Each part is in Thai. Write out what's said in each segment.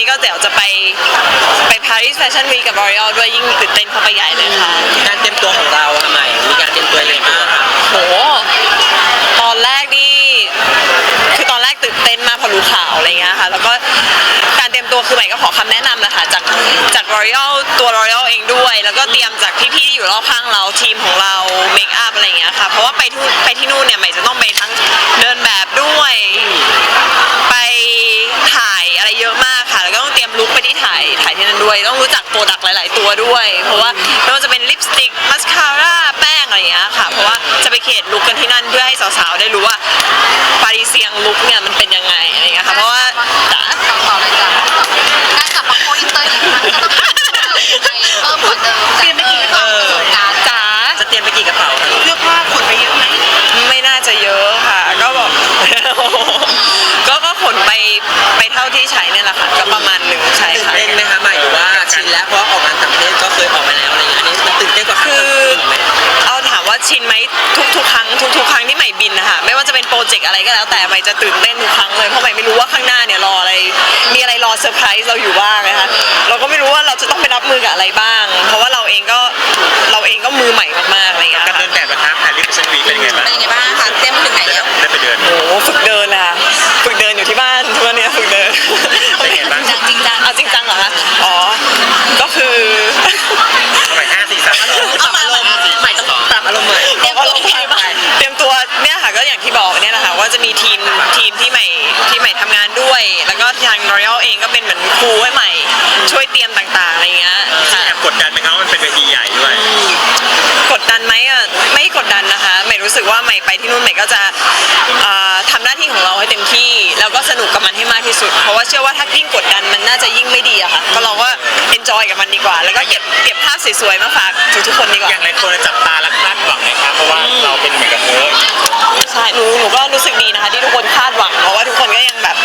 นี้ก็เดี๋ยวจะไปไป Paris Fashion Week กับ L'Oreal ด้วยยิ่งตื่นเต้นเข้าไปใหญ่เลยค่ะ การเตรียมตัวของเราทำไมมีการเตรียมตัวยังไงบ้างคะโห ตอนแรกนี่คือตอนแรกตื่นเต้นมากพอรู้ข่าวอะไรเงี้ยค่ะ แล้วก็การเตรียมตัวคือใหม่ก็ขอคำแนะนำนะคะจากจาก L'Oreal ตัว L'Oreal เองด้วย แล้วก็เตรียมจากพี่ๆที่อยู่รอบข้างเราทีมของเราเมคอัพอะไรเงี้ยค่ะ เพราะว่าไปทุไปที่นู่นเนี่ยใหม่จะต้องไปทั้ง ลาย ๆ ตัวด้วย เพราะว่าไม่ว่าจะเป็นลิปสติกมัสคาร่าแป้งอะไรอย่างเงี้ยค่ะ เพราะว่าจะไปเขียนลุคกันที่นั่นเพื่อให้สาวๆได้รู้ว่าปารีเซียงลุคเนี่ยมันเป็นยังไงอะไรอย่างเงี้ยค่ะเพราะว่าจ๋า ต่อเลยจ้ะการกลับมาโคอินเตอร์อีกครั้งก็ต้องเพิ่มกว่าเดิมเตรียมไปกี่กล่องประสบการณ์จ๋าจะเตรียมไปกี่กระเป๋าคะเสื้อผ้าขนไปเยอะไหมไม่น่าจะเยอะค่ะ ก็บอก ก็ก็ขนไปไปเท่าที่ใช้เนี่ยแหละค่ะก็ประมาณหนึ่งใช่ตื่นค่ะ เต้นไหมคะใหม่หรือว่า ชินแล้วเพราะออกงานต่างประเทศก็เคยออกมาแล้วอะไรอย่างเงี้ยอันนี้มันตื่นเต้นกว่าครั้งคืออื่นไหมเอาถามว่าชินไหมทุกๆครั้งทุกๆครั้งที่ใหม่บินนะคะไม่ว่าจะเป็นโปรเจกต์อะไรก็แล้วแต่ใหม่จะตื่นเต้นทุกครั้งเลยเพราะใหม่ไม่รู้ว่าข้างหน้าเนี่ยรออะไร มีอะไรรอเซอร์ไพรส์เราอยู่บ้างนะคะเราก็ไม่รู้ว่าเราจะต้องไปรับมือกับอะไรบ้าง เพราะว่าเราเองก็เราเองก็มือใหม่ สึกว่าใหม่ไปที่นู่นใหม่ก็จะอ่าทำหน้าที่ของเราให้เต็มที่ แล้วก็สนุกกับมันให้มากที่สุด เพราะว่าเชื่อว่าถ้ายิ่งกดดันมันน่าจะยิ่งไม่ดีอะค่ะก็เราก็ enjoy กับมันดีกว่า แล้วก็เก็บเก็บภาพสวยๆมาฝากทุกๆคนดีกว่า อย่างไรคนจับตาและคาดหวังนะครับเพราะว่าเราเป็นเหมือนกับเออใช่หนูหนูก็รู้สึกดีนะคะ ที่ทุกคนคาดหวัง เพราะว่าทุกคนก็ยังแบบ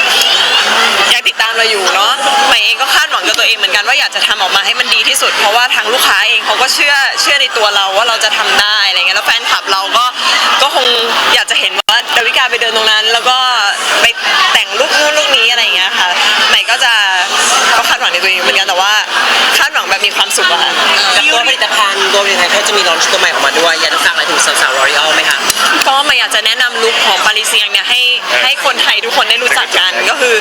ยังติดตามเราอยู่เนาะใหม่เองก็คาดหวังกับตัวเองเหมือนกันว่าอยากจะทำออกมาให้มันดีที่สุด เพราะว่าทางลูกค้า เองเขาก็เชื่อเชื่อในตัวเราว่าเราจะทำได้อะไรเงี้ยแล้วแฟนคลับเราก็ก็คงอยากจะเห็นว่าดาวิกาไปเดินตรงนั้น แล้วก็ไปแต่งลุคนู้นลุคนี้อะไรอย่างเงี้ยค่ะใหม่ก็จะก็คาดหวังในตัวเองเหมือนกันแต่ว่าคาดหวังแบบมีความสุขอะค่ะกับตัวผลิตภัณฑ์ตัวผลิตภัณฑ์เขาจะมีลอนช์ตัวใหม่ออกมาด้วย อยากจะฝากอะไรถึงสาวๆ L'Oreal ไหมคะ ก็มาอยากจะแนะนำลุคของปารีเซียงเนี่ยให้ให้คนไทยทุกคนได้รู้จักกันก็คือ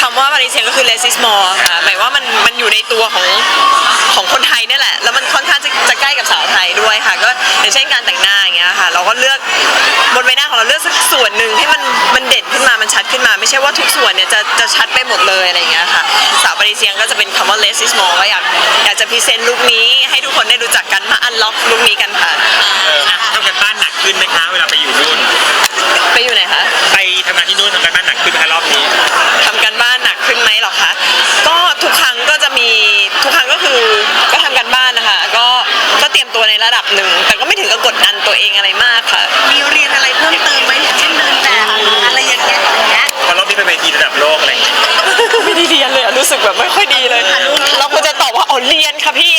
คำว่าปารีเซียงก็คือ less is more ค่ะหมายว่ามันมันอยู่ในตัวของของ อย่างเช่นการแต่งหน้าอย่างเงี้ยค่ะ เราก็เลือกบนใบหน้าของเราเลือกสักส่วนหนึ่งให้มันมันเด่นขึ้นมามันชัดขึ้นมา ไม่ใช่ว่าทุกส่วนเนี่ยจะจะชัดไปหมดเลยอะไรอย่างเงี้ยค่ะสาวปารีเซียงก็จะเป็นคำว่า less is more ก็อยากอยากจะพรีเซนต์ลุคนี้ให้ทุกคนได้รู้จักกันมา unlock ลุคนี้กันค่ะเออทำกันบ้านหนักขึ้นไหมคะเวลาไปอยู่นู่นไปอยู่ไหนคะไปทำงานที่นู่นทำกันบ้านหนักขึ้นไหมคะรอบนี้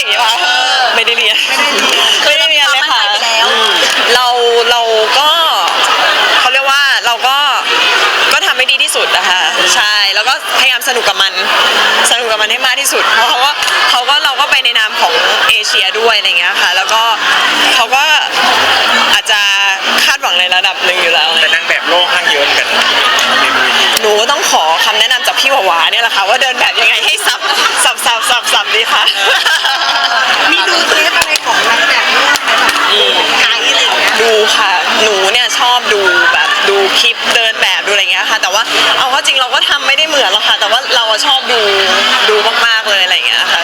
อย่างนี้ป่ะไม่ได้เรียนไม่ได้เรียนเลยค่ะมั่นใจไปแล้วเราเราก็เขาเรียกว่าเราก็ก็ทำให้ดีที่สุดนะคะใช่แล้วก็พยายามสนุกกับมัน สนุกกับมันให้มากที่สุด เพราะเขาว่าเขาก็เราก็ไปในนามของเอเชียด้วยอะไรเงี้ยค่ะ แล้วก็เขาก็อาจจะคาดหวังในระดับหนึ่งอยู่แล้ว แต่นางแบบโลกข้างเยอะเหมือนกันในเวทีหนูก็ต้องขอคำแนะนำจากพี่หวาหวาเนี่ยแหละค่ะว่าเดินแบบยังไงให้สับสับสับสับสับ ดีคะมีดูเทปอะไรของนางแบบโลกไหมแบบของไกด์อะไรอย่างเงี้ยดูค่ะ หนูเนี่ยชอบดูแบบดูคลิปเดินแบบดูอะไรเงี้ยค่ะ แต่ว่าเอาเข้าจริงเราก็ทำไม่ได้เหมือนหรอกค่ะ แต่ว่าเราอะชอบดูดูมากๆเลยอะไรเงี้ยค่ะ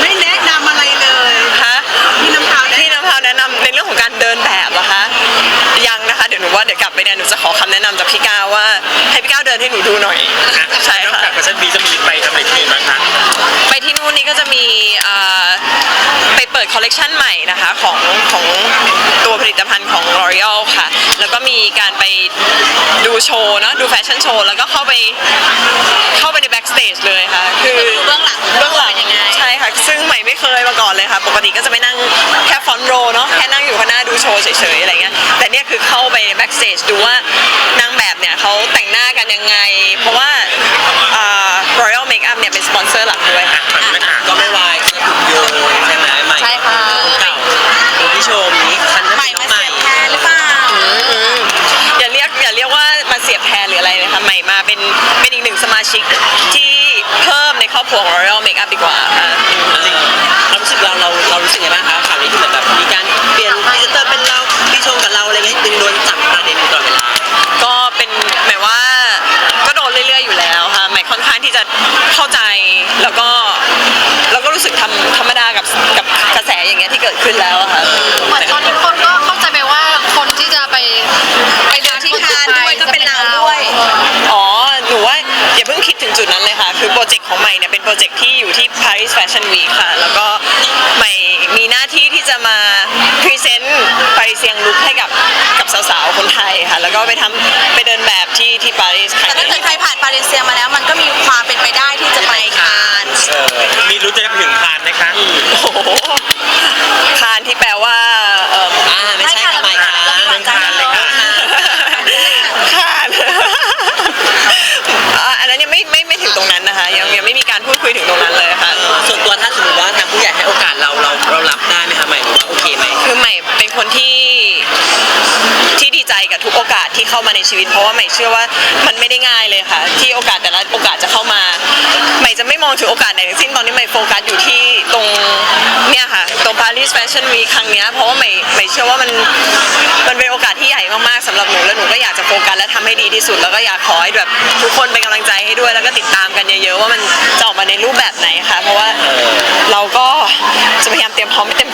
ไม่แนะนำอะไรเลยฮะพี่น้ำพาวแนะพี่น้ำพาวแนะนำในเรื่องของการเดินแบบเหรอคะยังนะคะ เดี๋ยวหนูว่าเดี๋ยวกลับไปเนี่ยหนูจะขอคำแนะนำจากพี่ก้าวว่าให้ พี่ก้าวเดินให้หนูดูหน่อยใช่นอกค่ะ จากแฟชั่นวีจะมีไปทำอะไรที่อื่นบ้างคะไปที่นู่นนี่ก็จะมีเอ่อไปเปิดคอลเลกชันใหม่นะคะของของตัวผลิตภัณฑ์ของ L'Oreal ค่ะ แล้วก็มีการไปดูโชว์เนอะดูแฟชั่นโชว์แล้วก็เข้าไปเข้าไปในแบ็กสเตจเลยค่ะ คือเบื้องหลังเบื้องหลังเป็นยังไง ใช่ค่ะ ซึ่งใหม่ไม่เคยมาก่อนเลยค่ะ ปกติก็จะไปนั่งแค่ฟอนโรเนาะแค่นั่งอยู่ข้างหน้าดูโชว์เฉยๆอะไรเงี้ยแต่เนี่ยคือเข้าไปในแบ็กสเตจดูว่านางแบบเนี่ยเขาแต่ง ยังไง เพราะว่า Royal Makeup เนี่ยเป็นสปอนเซอร์หลักด้วยค่ะก็ไม่วายเจอคุณโยใช่ไหมใหม่ใช่ค่ะ นเก่าคุณพี่ชมนี้คันใหม่มาเสียบแทนหรือเปล่าอย่าเรียกอย่าเรียกว่ามาเสียบแทนหรืออะไรเลยค่ะใหม่มาเป็นเป็นอีกหนึ่งสมาชิกที่เพิ่มในครอบครัวของ Royal Makeup ดีกว่าค่ะ จริงเรารู้สึกเราเราเรารู้สึกยังไงบ้างคะข่าวนี้ที่เหมือนแบบมีการเปลี่ยนพรีเซนเตอร์เป็นเราพี่ชมกับเราอะไรเงี้ยดึงโดนจับประเด็นตลอดเวลา ที่จะเข้าใจแล้วก็แล้วก็รู้สึกทำธรรมดากับกับกระแสอย่างเงี้ยที่เกิดขึ้นแล้วอะค่ะเหมือนตอนนี้คนก็เข้าใจไปว่าคนที่จะไปไปเดินที่คานด้วยก็เป็นเราด้วย อ๋อ หนูว่าอย่าเพิ่งคิดถึงจุดนั้นเลยค่ะ คือโปรเจกต์ของใหม่เนี่ยเป็นโปรเจกต์ที่อยู่ที่ Paris Fashion Week ค่ะ แล้วก็ใหม่มีหน้าที่ที่จะมาพรีเซนต์ปารีเซียงลุคให้กับกับสาวๆคนไทยค่ะ แล้วก็ไปทำ การพูดคุยถึงตรงนั้นเลยค่ะส่วนตัวถ้าสมมติว่าทางผู้ใหญ่ให้โอกาสเราเราเรารับได้ไหมคะหมายถึงว่าโอเคไหมคือใหม่เป็นคนที่ที่ดีใจกับทุกโอกาสที่เข้ามาในชีวิต เพราะว่าใหม่เชื่อว่ามันไม่ได้ง่ายเลยค่ะ ที่โอกาสแต่ละโอกาสจะเข้ามา ใหม่จะไม่มองถึงโอกาสไหนทั้งสิ้นตอนนี้ใหม่โฟกัสอยู่ที่ตรงเนี่ยค่ะ ตรง Paris Fashion Week ครั้งเนี้ยเพราะว่าใหม่ใหม่เชื่อว่ามันมันเป็นโอกาสที่ใหญ่มากๆสำหรับหนูและหนูก็อยากจะโฟกัสและทำให้ดีที่สุดแล้วก็อยากขอให้แบบทุกคนเป็นกำลังใจให้ด้วยแล้วก็ติดตามกันเยอะๆว่ามันจะออกมาในรูปแบบไหนค่ะเพราะว่าเราก็จะพยายามเตรียมพร้อมให้เต็ม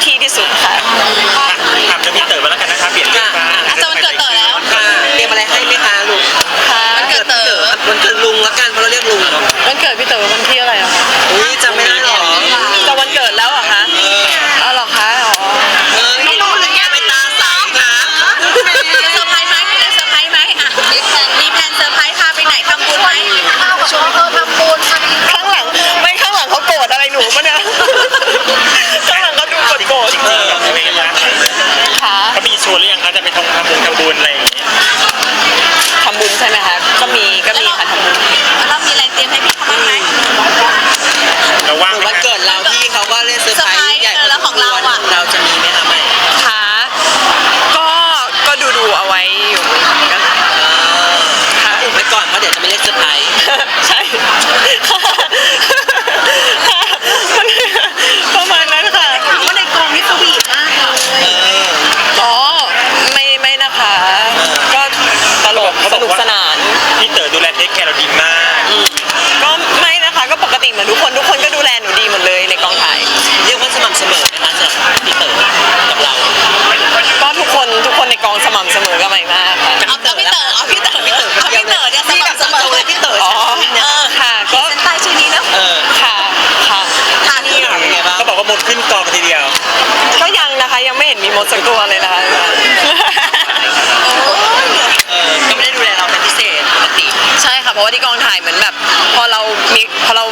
เพราะว่าที่กองถ่ายเหมือนแบบ พอเรามีพอเรา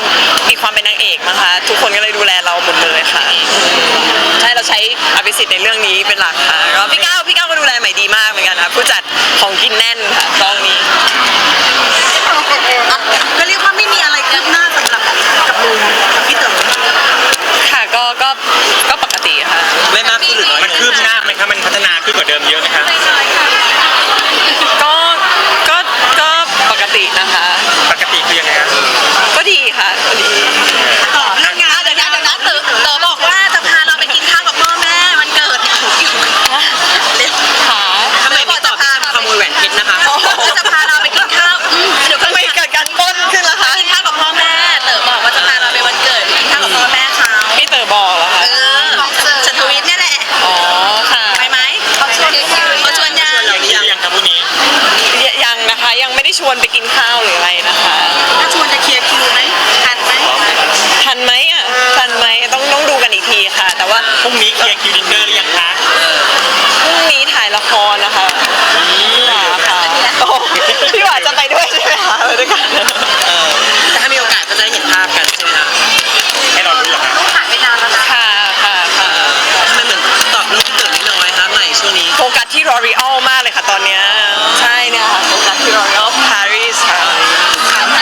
มีความเป็นนางเอกนะคะทุกคนก็เลยดูแลเราหมดเลยค่ะใช่เราใช้อภิสิทธิ์ในเรื่องนี้เป็นหลักค่ะก็พี่ก้าวพี่ก้าวก็ดูแลใหม่ดีมากเหมือนกันค่ะผู้จัดของกินแน่นค่ะต้อง